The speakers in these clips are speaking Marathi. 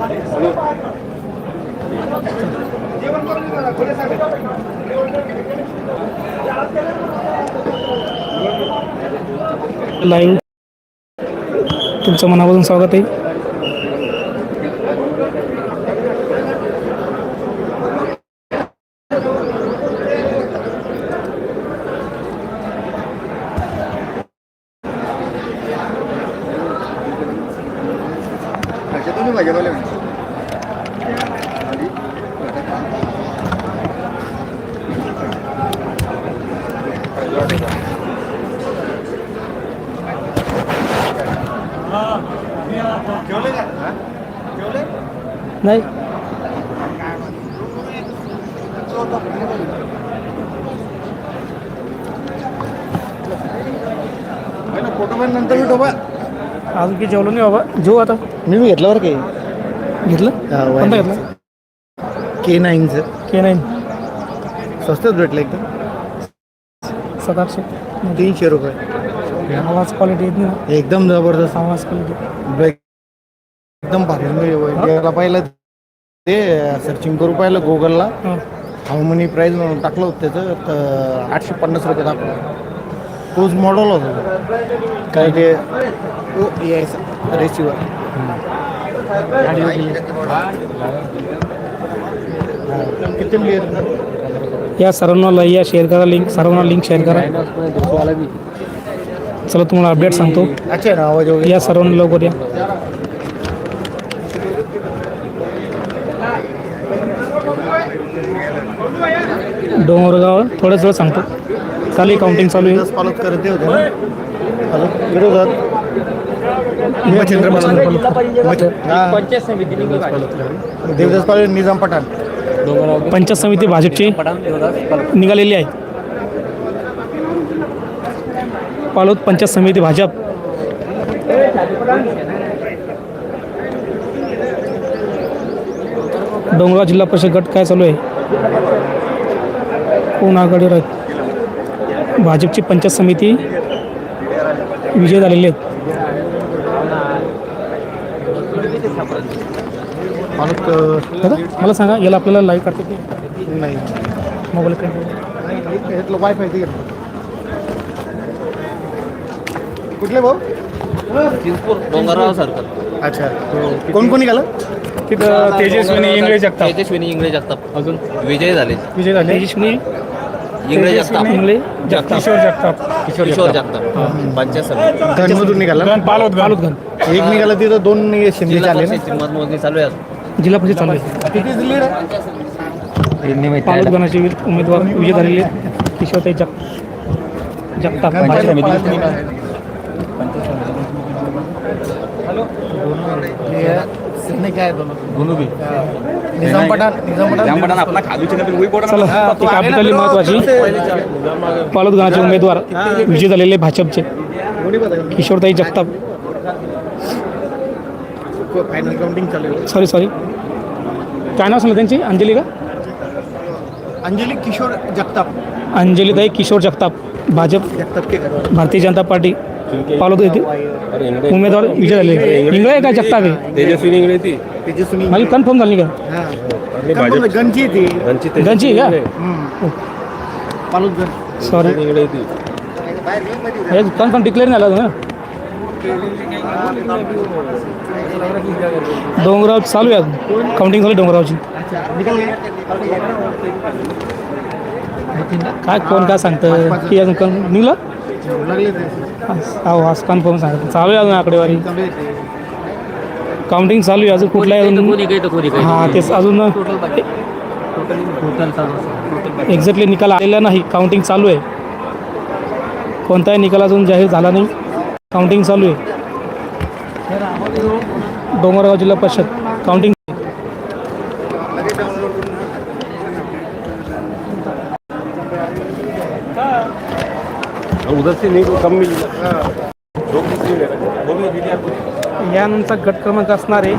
Thanks. लाईव्ह. तुमचं मनापासून स्वागत आहे तुम्ही भाजीपाला नाही फोटो नंतर भेटू बा. अजून की जेवलो नाही बाबा. जेऊ आता. मी मी घेतलं बरं काही घेतलं? हा. कोणता घेतलं? के नाईनचं के नाईन स्वस्तच भेटलं एकदम. सात आठशे तीनशे रुपये. आवाज क्वालिटी येत नाही. एकदम जबरदस्त. आवाज क्वालिटी ब्रेक एकदम भारी मी याला पाहिलं ते सर्चिंग करू पाहिलं गुगलला हां. हाऊ मनी प्राईज म्हणून टाकलं होतं त्याचं तर आठशे पन्नास रुपये दाखवलं. तोच मॉडल होता. काय ते यायचा रेसिवर किती या सर्वांना या शेअर करा लिंक सर्वांना लिंक शेअर करा. चला तुम्हाला अपडेट सांगतो. अच्छा ना आवाज वगैरे. या सर्वांना लवकर या. डोंगरगाव थोडंच वेळ सांगतो. चालू काउंटिंग चालू आहे. फॉलो करते होते ना? हॅलो विरोधात? मच्छिंद्र देवदास पाटील निजाम पठाण. पंचायत समिती भाजपची निघालेली आहे. पालोद पंचायत समिती भाजप. डोंगरगाव जिल्हा परिषद गट काय चालू आहे? कोण आघाडीवर आहेत? भाजपची पंचायत समिती विजय झालेले आहेत. दादा मला सांगा याला आपल्याला लाईव्ह करते की नाही. मोबाईल काय वायफाय ते कुठले भाऊ? चिंचपूर डोंगरराव सर्कल अच्छा. कोण कोण निघालं? तिथं तेजस्विनी इंगळे जगताप. तेजस्विनी इंगळे जगताप. अजून विजय झाले. विजय झाले. तेजस्विनी इंगळे जगताप. इंगळे जगताप. किशोर जगताप. किशोर जगताप. पंचायत समिती. निघाला पालोद पालोद गण एक निघाला तिथं दोन शिंदे जिल्हा परिषदची मतमोजणी चालू आहे. जिल्हा परिषद चालू आहे. किती लीड आहे उमेदवार विजय झालेले आहेत. किशोरताई जग जगताप. भाजप. सिडनी काय दोनों भी निजाम पठाण निजाम पठाण चला एक अपडेट आली महत्वाची. पालोद गणाचे उमेदवार विजय झालेले भाजपचे. किशोरताई जगताप. फायनल काउंटिंग चालू सॉरी सॉरी काय नाव सांगलं त्यांची? अंजली का अंजली किशोर जगताप. अंजलीताई किशोर जगताप भाजप भारतीय जनता पार्टी. पालोद येथे उमेदवार विजय झाले इंगळे आहे का जगताप आहे? तेजस्विनी इंगळे ती. माझी कन्फर्म झाली का? हा. ती. पालुत गंज सॉरी कन्फर्म डिक्लेअर नाही आला ना? डोंगराव चालू आहे काउंटिंग झाली डोंगरावची. काय कोण काय सांगतं? की अजून निघलं? हो आज कन्फर्म सांगत. चालू आहे अजून आकडेवारी. काउंटिंग चालू आहे अजून कुठलाही अजून? हां तेच अजून एक्झॅक्टली निकाल आलेला नाही. काउंटिंग चालू आहे. कोणताही निकाल अजून जाहीर झाला नाही. काउंटिंग चालू आहे. डोंगरगाव जिल्हा परिषद. काउंटिंग उधर से नहीं कम मिल यानंतर गट क्रमांक असणारे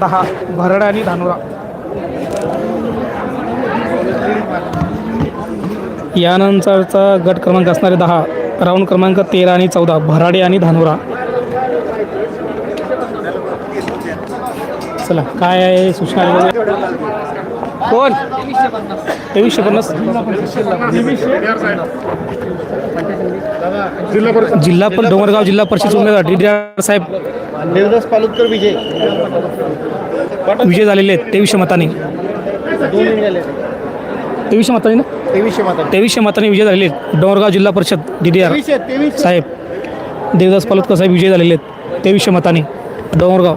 दहा भरडा आणि धानोरा. यानंतरचा गट क्रमांक असणारे दहा राऊंड क्रमांक तेरा आणि चौदा भराडे आणि धानोरा. चला काय आहे सूचना कोण? तेवीसशे पन्नास. जिल्हा पण डोंगरगाव जिल्हा परिषद उमेदवार डी डी आर साहेब. देवदास पालुतकर विजय. विजय झालेले आहेत तेवीसशे मतांनी. तेवीसशे मतांनी ना? तेवीसशे माता तेवीसशे मतांनी विजय झालेले आहेत. Dongargaon zilla parishad D D R साहेब. देवदास पालोदकर साहेब विजय झालेले आहेत. तेवीसशे मतांनी. डोंगरगाव.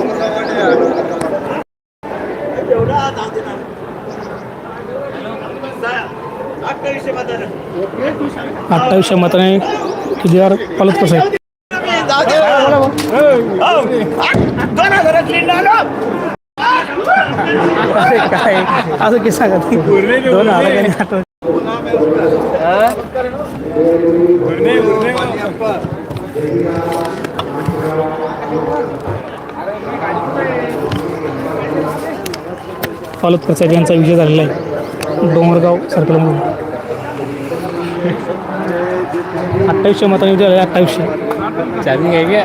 अठ्ठावीसशे मताने डी आर पालोदकर साहेब अरे काय? असं की सांगत दोन आलं आठवण साहेब यांचा विजय झालेला आहे. डोंगरगाव सर्कलमधून अठ्ठावीसशे मतांनी आहे, अठ्ठावीसशे. चार्जिंग है क्या?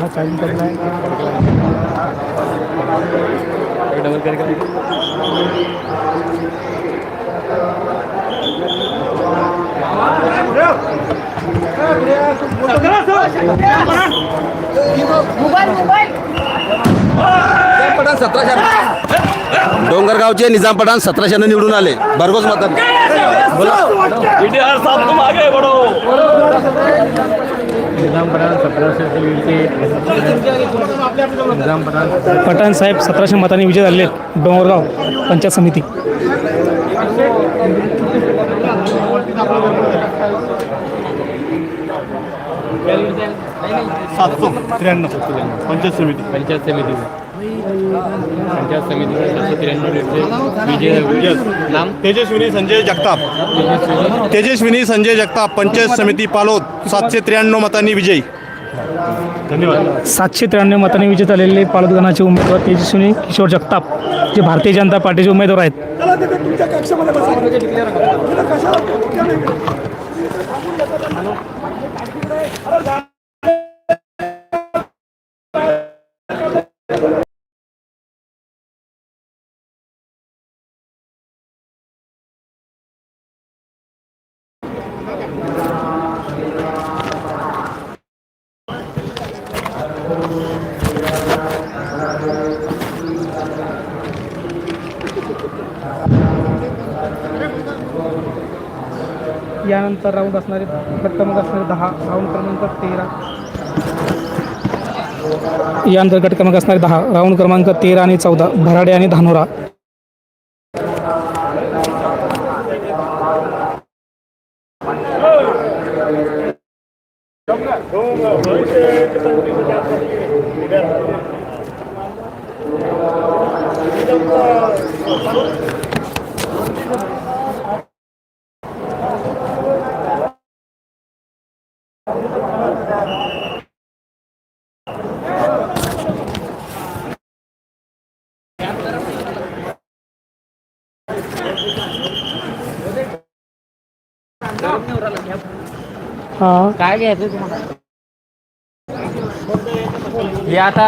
हा चालेल चालेल आहे. डबल करके डोंगरगावचे निजाम पठाण सतराशेनं निवडून आले. भरघोस मतात पठाण साहेब सतराशे मतांनी विजय आहेत. डोंगरगाव पंचायत समिती. सातशे त्र्याण्णव. पंचायत समिती. पंचायत समिति. में पंचायत सातशे विजय विजय नाम? तेजस्विनी संजय जगताप. तेजस्विनी संजय जगताप पंचायत समिती पालोद सातशे त्र्याण्णव मतांनी विजयी. धन्यवाद. सातशे त्र्याण्णव मतांनी विजय झालेले पालतगणाचे उमेदवार तेजस्विनी किशोर जगताप जे भारतीय जनता पार्टीचे उमेदवार आहेत. यानंतर राऊंड असणारे गट क्रमांक असणारे दहा राऊंड क्रमांक तेरा. यानंतर गट क्रमांक असणारे दहा राऊंड क्रमांक तेरा आणि चौदा भराडे आणि Dhanora. Ờ, cái ghê với con हे आता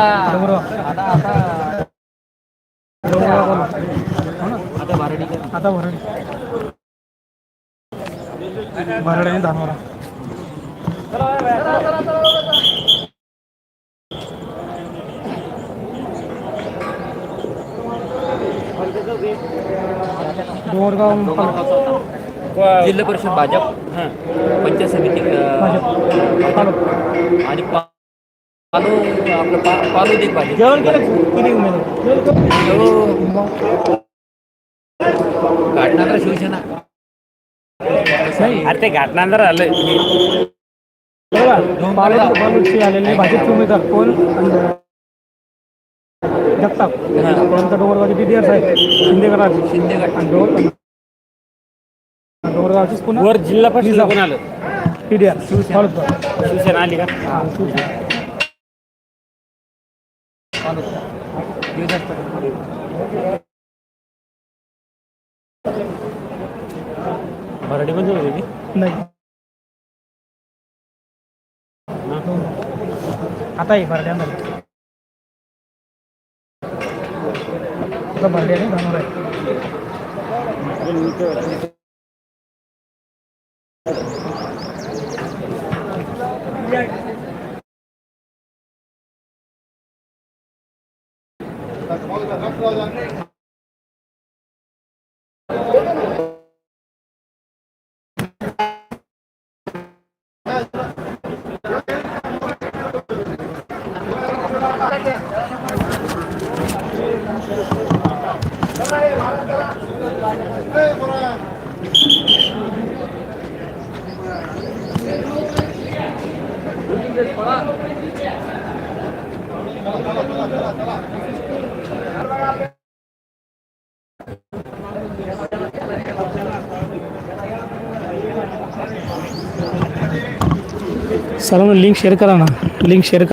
आता भरड भरड आणि धानोरा डोंगरगाव जिल्हा परिषद भाजप पंचायत समिती आणि पा- पालो आपलं पा- पालो देख भाजप जेवण केलं घाटनागर शिवसेना. अरे ते घाटनागर आलं आलेले भाजपचे उमेदवार कोण? जगताप. त्यानंतर डोंगरगावचे डी डी आर साहेब. शिंदेगडाचे. शिंदेगड. डोंगरगावचीच पुन्हा वर जिल्हा परिषद कोण आलं? T D R. Shiv Sena. Shiv Sena आली का? मराठी पण होती नाही. आता आहे भरड्यामध्ये आता भरड्याने धानोर आहे. కోదండి लिंक शेअर करा ना लिंक शेअर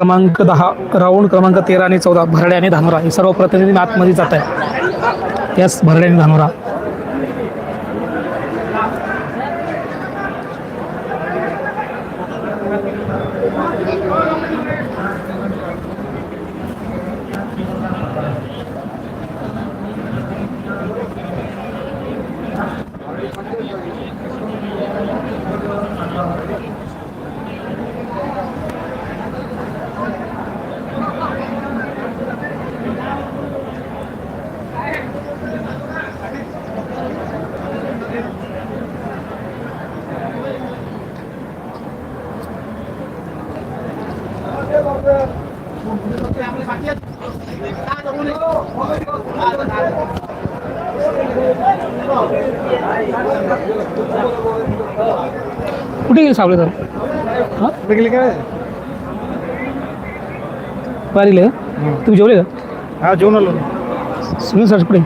क्रमांक दहा राऊंड क्रमांक तेरा आणि चौदा भरडे आणि धानोरा. हे सर्व प्रतिनिधी आतमध्ये जात आहे त्याच भरडे आणि धानोरा. कुठे गेले सावळे तर हां? काय? का? तुम्ही जेवले का? हा जेवण आलो. सुनील सर कुठे?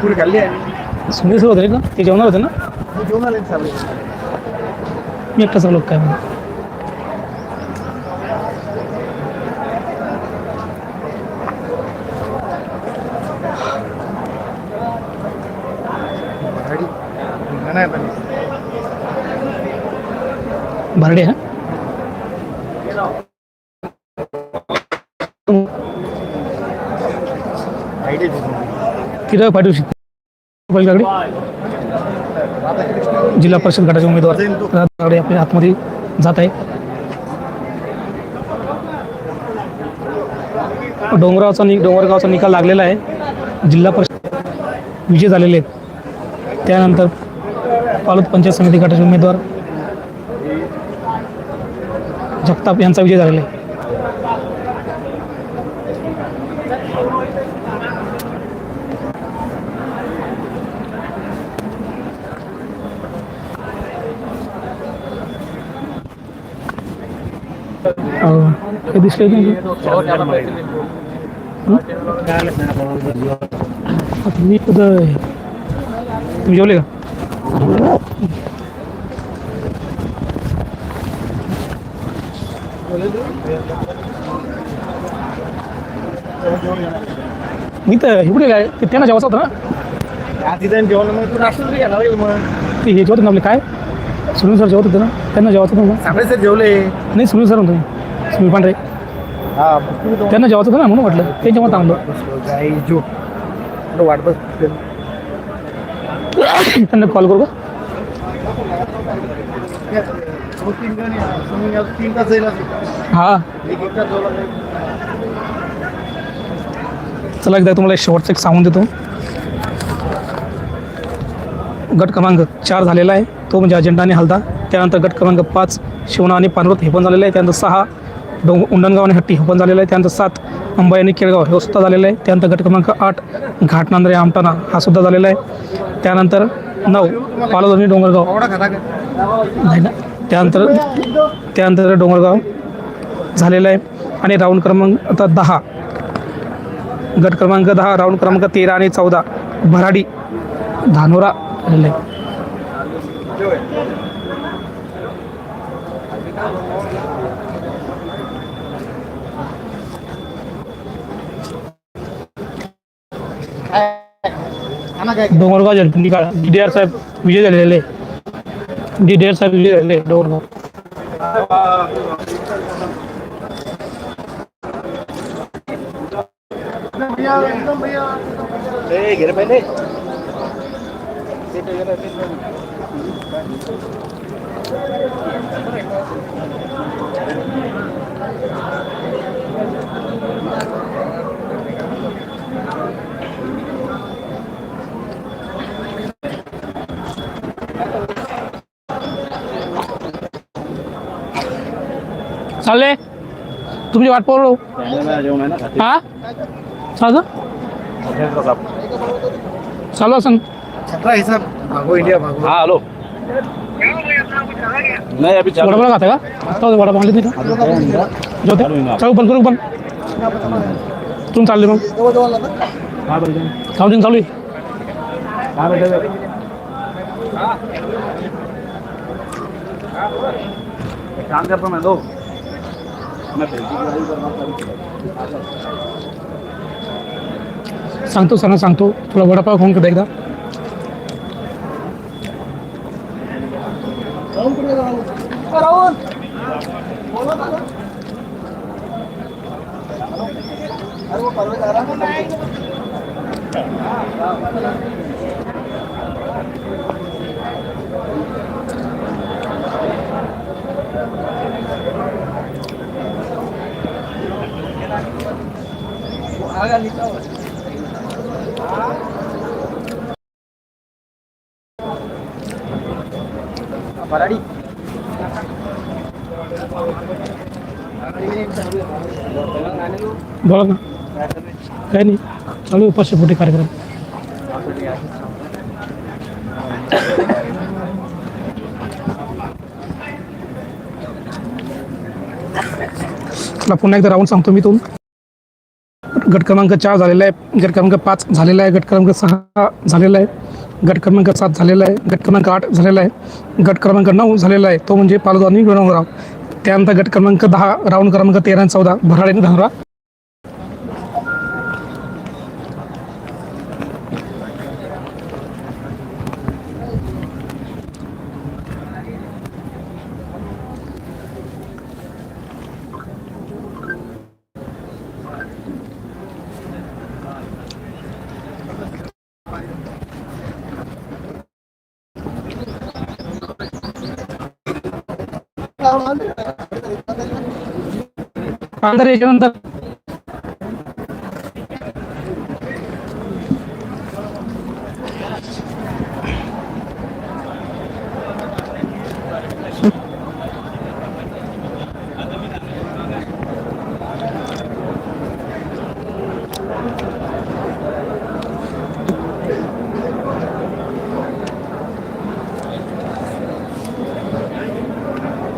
पुरी खाल्ली आहे? सुनील सर होते ना ते जेवणार होते ना? जेवण आले चालू मी एकटा सगळं काय भरडे हा? तिथं पाठवू शकतो? पलीकडे जिल्हा परिषद गटाचे उमेदवार आपल्या आतमध्ये जात आहे डोंगरावचा नि डोंगरगावचा निकाल लागलेला आहे. जिल्हा परिषद विजय झालेले आहेत. त्यानंतर पालत पंचायत समिती गटाचे उमेदवार जगताप यांचा विजय झालेला आहे. दिसले तुम्ही जेवले का? मी तर एवढे काय ते त्यांना जेवायचं होतं ना तिथं जेवण मग तू नाश्ता तरी घ्यायला लागेल मग. ते हे जेवत आपले काय? सुनील सर जेवत होते ना त्यांना जेवायचं होतं सापडे सर जेवले. नाही सुनील सर म्हणतो सुनील पांढरे. हा त्यांना जेवायचं होतं ना म्हणून म्हटलं त्यांच्या मग थांबलो गाई जो थोडं वाट बस त्यांना कॉल करू का? हा. हां चला एकदा तुम्हाला एक शेवटचं एक सांगून देतो. गट क्रमांक चार झालेला आहे. तो म्हणजे अजेंडा आणि हलदा. त्यानंतर गट क्रमांक पाच शिवना आणि पानवत हे पण झालेलं आहे. त्यानंतर सहा डोंग उंडणगाव आणि हट्टी हे पण झालेलं आहे. त्यानंतर सात अंबाई आणि केळगाव हे सुद्धा झालेलं आहे. त्यानंतर गट क्रमांक आठ घाटनांद्रे आमटाणा हा सुद्धा झालेला आहे. त्यानंतर नऊ पालोद डोंगरगाव. नाही ना? त्यानंतर त्यानंतर डोंगरगाव झालेलं आहे. आणि राऊंड क्रमांक आता दहा. गट क्रमांक दहा राऊंड क्रमांक तेरा आणि चौदा. भराडी धानोरा झालेला आहे. डोंगरगाव जलपिंडी काळ डी डी आर साहेब विजय झालेले डी डी आर साहेब विजय झालेले डोंगरगाव। चालले? तुमची वाट पाहू हा? चालू? चालू भागो हाँ हेलो. नहीं अभी चल. वडापाव खाता का? तो वडापाव आणले नाही का जोते चालू बंद करू पण तुम्ही चालले मग. काउंटिंग चालू आहे. काम करता सांगतो सरांना सांगतो. तुला वडापाव खाऊन कधी एकदा? बोला ना. काय नाही. चालू आहे पाचशे कार्यक्रम. पुन्हा एकदा राहून सांगतो मी तू गट क्रमांक चार झालेला आहे. गट क्रमांक पाच झालेला आहे. गट क्रमांक सहा झालेला आहे. गट क्रमांक सात झालेला आहे. गट क्रमांक आठ झालेला आहे. गट क्रमांक नऊ झालेला आहे. तो म्हणजे पालगाव आणि डोंगरगाव त्यानंतर गट क्रमांक दहा राऊंड क्रमांक तेरा आणि चौदा भराडे आणि అందరు